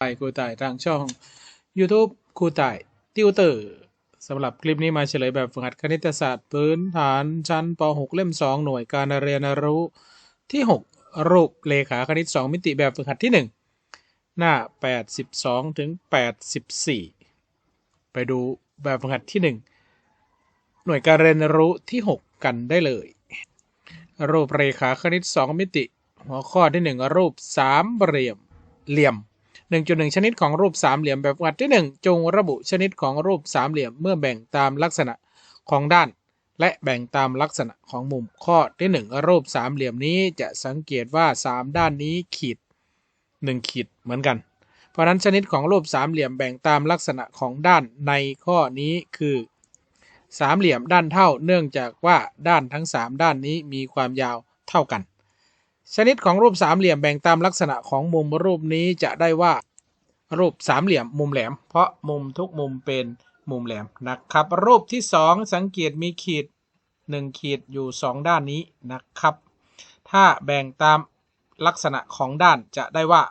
ไปครูต่ายทางช่อง YouTube ครูต่ายติวเตอร์สำหรับคลิปนี้มาเฉลยแบบฝึกหัดคณิตศาสตร์พื้นฐานชั้นป .6 เล่ม 2 หน่วยการเรียนรู้ที่ 6 รูปเลขาคณิต 2 มิติแบบฝึกหัดที่ 1 หน้า 82 ถึง 84 ไปดูแบบฝึกหัดที่ 1 หน่วยการเรียนรู้ที่ 6 กันได้เลย รูปเรขาคณิต 2 มิติ หัวข้อที่ 1 รูปสามเหลี่ยมเหลี่ยม 1.1 ชนิดของรูปสามเหลี่ยมแบบฝึกหัดที่ 1 จงระบุชนิดของรูปสามเหลี่ยมเมื่อแบ่งตามลักษณะของด้าน และแบ่งตามลักษณะของมุมข้อที่ 1 รูปสามเหลี่ยมนี้จะสังเกตว่า 3 ด้านนี้ขีด 1 ขีดเหมือนกัน เพราะฉะนั้นชนิดของรูปสามเหลี่ยมแบ่งตามลักษณะของด้านในข้อนี้คือสามเหลี่ยมด้านเท่าเนื่องจากว่าด้านทั้ง 3 ด้านนี้มีความยาวเท่ากัน ชนิดของรูปสามเหลี่ยมแบ่งตามลักษณะของมุมรูปนี้จะได้ว่า รูปสามเหลี่ยมมุมแหลม เพราะมุมทุกมุมเป็นมุมแหลมนะครับ รูปที่ 2 สังเกตมีขีด 1 ขีดอยู่ 2 ด้านนี้นะครับ ถ้าแบ่งตามลักษณะของด้านจะได้ว่า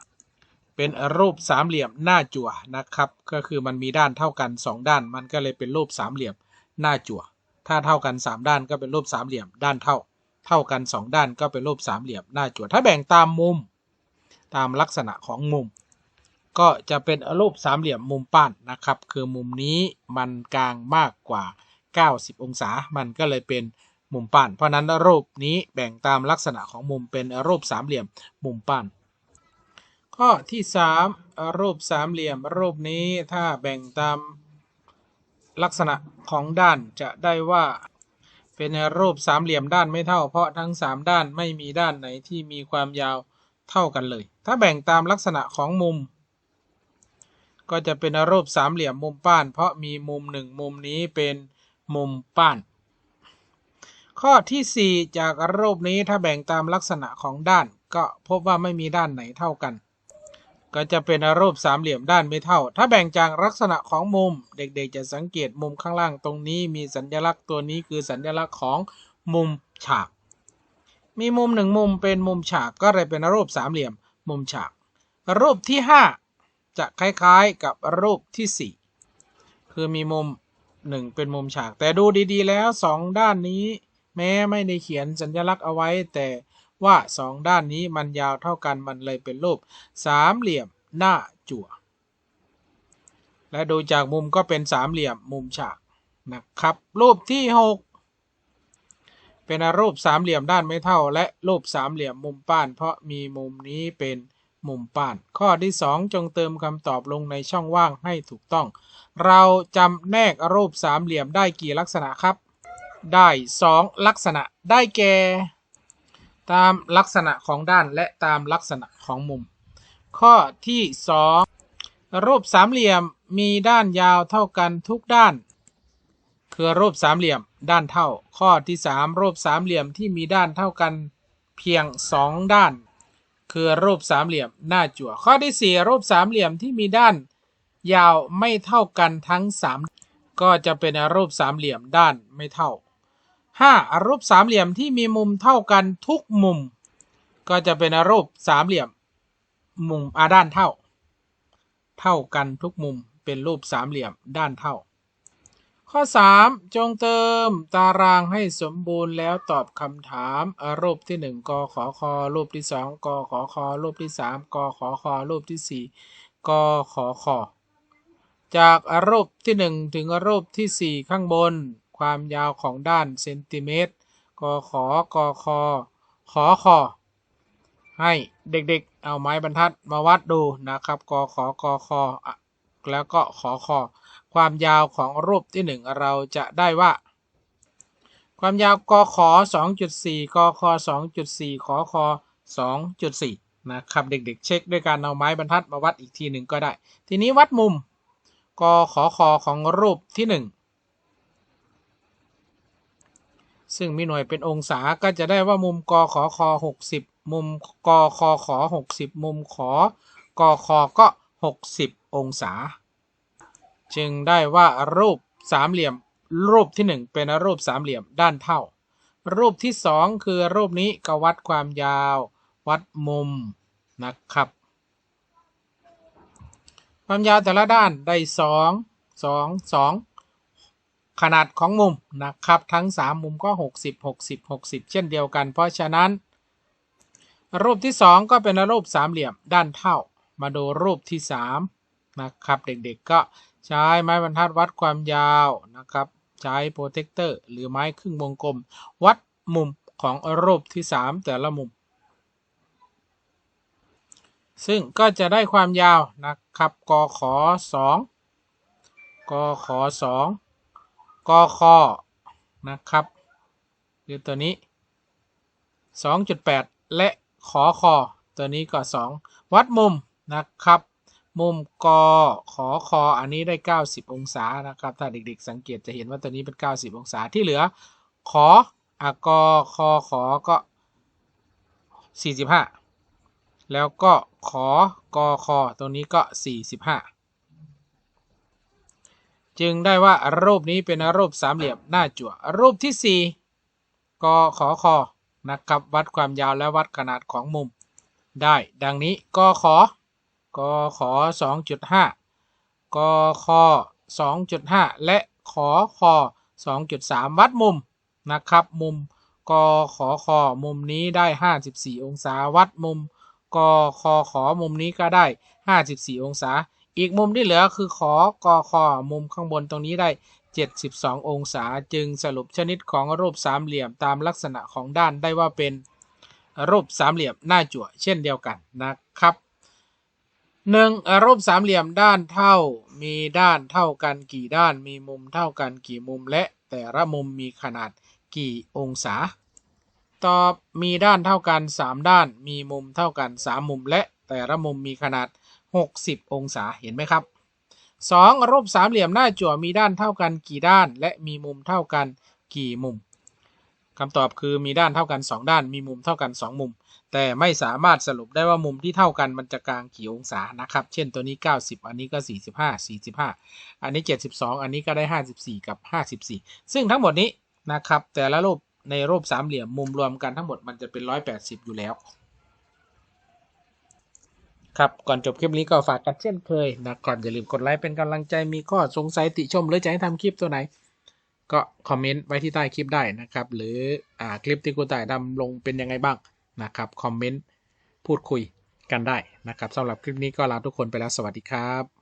เป็นรูปสามเหลี่ยมหน้าจั่วนะครับ ก็คือมันมีด้านเท่ากัน 2 ด้าน มันก็เลยเป็นรูปสามเหลี่ยมหน้าจั่วถ้าเท่ากัน 3 ด้านก็เป็นรูปสามเหลี่ยมด้านเท่า เท่ากัน 2 ด้านก็เป็นรูปสามเหลี่ยมหน้าจั่วถ้าแบ่งตามมุมตามลักษณะของมุม ก็จะเป็นรูปสามเหลี่ยมมุมป้านนะครับ คือมุมนี้มันกลางมากกว่า 90 องศา มันก็เลยเป็นมุมป้าน เพราะนั้นรูปนี้แบ่งตามลักษณะของมุมเป็นรูปสามเหลี่ยมมุมป้าน ข้อที่ 3 รูปสามเหลี่ยมรูปนี้ถ้าแบ่งตามลักษณะของด้านจะได้ว่า เป็นรูปสามเหลี่ยมด้านไม่เท่า เพราะทั้ง3ด้านไม่มีด้านไหนที่มีความยาวเท่ากันเลย ถ้าแบ่งตามลักษณะของมุม ก็จะเป็นรูปสามเหลี่ยมมุมป้าน เพราะมีมุมหนึ่งมุมนี้เป็นมุมป้าน ข้อที่ 4 จากรูปนี้ถ้าแบ่งตามลักษณะของด้าน ก็พบว่าไม่มีด้านไหนเท่ากัน ก็จะเป็นรูปสามเหลี่ยมด้านไม่เท่า ถ้าแบ่งจากลักษณะของมุม เด็กๆ จะสังเกตมุมข้างล่างตรงนี้ มีสัญลักษณ์ตัวนี้คือสัญลักษณ์ของมุมฉาก มีมุมหนึ่งมุมเป็นมุมฉากก็เลยเป็นรูปสามเหลี่ยม มุมฉาก รูปที่ 5 จะคล้ายๆกับรูปที่ 4 คือมีมุม 1 เป็นมุมฉาก แต่ดูดีๆ แล้ว 2 ด้านนี้ แม้ไม่ได้เขียนสัญลักษณ์เอาไว้แต่ ว่า2ด้านนี้มันยาวเท่ากันมันเลยเป็นรูปสามเหลี่ยมหน้าจั่ว และดูจากมุมก็เป็นสามเหลี่ยมมุมฉากนะครับ รูปที่ 6 เป็นรูปสามเหลี่ยมด้านไม่เท่า และรูปสามเหลี่ยมมุมป้าน เพราะมีมุมนี้เป็นมุมป้าน ข้อที่ 2 จงเติมคำตอบลงในช่องว่างให้ถูกต้อง เราจำแนกรูปสามเหลี่ยมได้กี่ลักษณะครับ ได้ 2 ลักษณะได้แก่ ตามลักษณะของด้านและตามลักษณะของมุม ข้อที่ 2 รูปสามเหลี่ยมมีด้านยาวเท่ากันทุกด้าน คือรูปสามเหลี่ยมด้านเท่า ข้อที่ 3 รูปสามเหลี่ยมที่มีด้านเท่ากันเพียง 2 ด้าน คือรูปสามเหลี่ยมหน้าจั่ว ข้อที่ 4 รูปสามเหลี่ยมที่มีด้านยาวไม่เท่ากันทั้ง 3 ก็จะเป็นรูปสามเหลี่ยมด้านไม่เท่า 5. รูปสามเหลี่ยมที่มีมุมเท่ากันทุกมุม ก็จะเป็นรูปสามเหลี่ยม มุมอาด้านเท่า เท่ากันทุกมุมเป็นรูปสามเหลี่ยมด้านเท่า ข้อ 3 จงเติมตารางให้สมบูรณ์แล้วตอบคำถามรูปที่ 1กขอคอรูปที่ 2กขอคอรูปที่ 3กขอคอรูปที่ 4กขอคอจากรูปที่ 1 ถึงรูปที่ 4 ข้างบน ความยาวของด้านเซนติเมตรกขอกคขอคอให้เด็กๆ เอาไม้บรรทัดมาวัดดูนะครับกขกคแล้วก็ขอคอความยาวของรูปที่ 1 เราจะได้ว่า ความยาวกขอ2.4กค2.4ขอคอ2.4 นะครับ เด็กๆ เช็คด้วยการเอาไม้บรรทัดมาวัดอีกทีหนึ่งก็ได้ ทีนี้วัดมุมกขอคอของรูปที่ 1 ซึ่งมีหน่วยเป็นองศาก็จะได้ว่ามุมกขอคอ60 มุมกคอขอ60 มุมขอกคอก็ 60 องศา จึงได้ว่ารูปสามเหลี่ยม รูปที่ 1 เป็นรูปสามเหลี่ยมด้านเท่า รูปที่ 2 คือรูปนี้ก็วัดความยาว วัดมุมนะครับ ความยาวแต่ละด้านได้สองสองสอง ขนาดของมุมนะครับทั้ง 3 มุมก็ 60 60 60 เช่นเดียวกัน เพราะฉะนั้น รูปที่ 2 ก็เป็นรูปสามเหลี่ยมด้านเท่า มาดูรูปที่ 3 นะครับ เด็กๆก็ใช้ไม้บรรทัดวัดความยาวนะครับ ใช้โปรเทคเตอร์หรือไม้ครึ่งวงกลม วัดมุมของรูปที่ 3 แต่ละมุม ซึ่งก็จะได้ความยาวนะครับกขอ2กขอ2 กคนะครับคือตัวนี้ 2.8 และขอคอตัวนี้ก็ 2 วัดมุมนะครับ มุมกขอคออันนี้ได้ 90 องศานะครับ ถ้าเด็กๆ สังเกตจะเห็นว่าตัวนี้เป็น 90 องศาที่เหลือ ขออะกคอขอก็ 45 แล้วก็ขอกอคอตรงนี้ก็ 45 จึงได้ว่ารูปนี้เป็นรูปสามเหลี่ยมหน้าจั่ว รูปที่ 4กขอคอนะครับวัดความยาวและวัดขนาดของมุม ได้ ดังนี้กขอกขอ2.5กอคอ2.5 และขอคอ2.3 วัดมุมนะครับ มุมกขอคอมุมนี้ได้ 54 องศา วัดมุมกอคอขอมุมนี้ก็ได้ 54 องศา อีกมุมที่เหลือคือขอกอคอมุมข้างบนตรงนี้ได้ 72 องศาจึงสรุปชนิดของรูปสามเหลี่ยมตามลักษณะของด้านได้ว่าเป็นรูปสามเหลี่ยมหน้าจั่วเช่นเดียวกันนะครับหนึ่งรูปสามเหลี่ยมด้านเท่ามีด้านเท่ากันกี่ด้านมีมุมเท่ากันกี่มุมและแต่ละมุมมีขนาดกี่องศา ตอบมีด้านเท่ากัน 3 ด้านมีมุมเท่ากัน 3 มุมและแต่ละมุมมีขนาด 60 องศาเห็นไหมครับ 2. รูปสามเหลี่ยมหน้าจั่วมีด้านเท่ากันกี่ด้าน และมีมุมเท่ากันกี่มุมคำตอบคือมีด้านเท่ากัน 2 ด้าน มีมุมเท่ากัน 2 มุม แต่ไม่สามารถสรุปได้ว่ามุมที่เท่ากันมันจะกลางกี่องศานะครับ เช่นตัวนี้ 90 อันนี้ก็ 45 45 อันนี้ 72 อันนี้ก็ได้ 54 กับ 54 ซึ่งทั้งหมดนี้นะครับแต่ละรูปในรูปสามเหลี่ยมมุมรวมกันทั้งหมดมันจะเป็น 180 อยู่แล้ว ครับ ก่อนจบคลิปนี้ก็ฝากกันเช่นเคยนะก่อนอย่าลืมกดไลค์เป็นกำลังใจมีข้อสงสัยติชม หรือจะให้ทำคลิปตัวไหน ก็คอมเมนต์ไว้ที่ใต้คลิปได้นะครับ หรืออ่าคลิปที่กูต่ายทำลงเป็นยังไงบ้างนะครับคอมเมนต์พูดคุยกันได้นะครับสำหรับคลิปนี้ก็ลาทุกคนไปแล้วสวัสดีครับ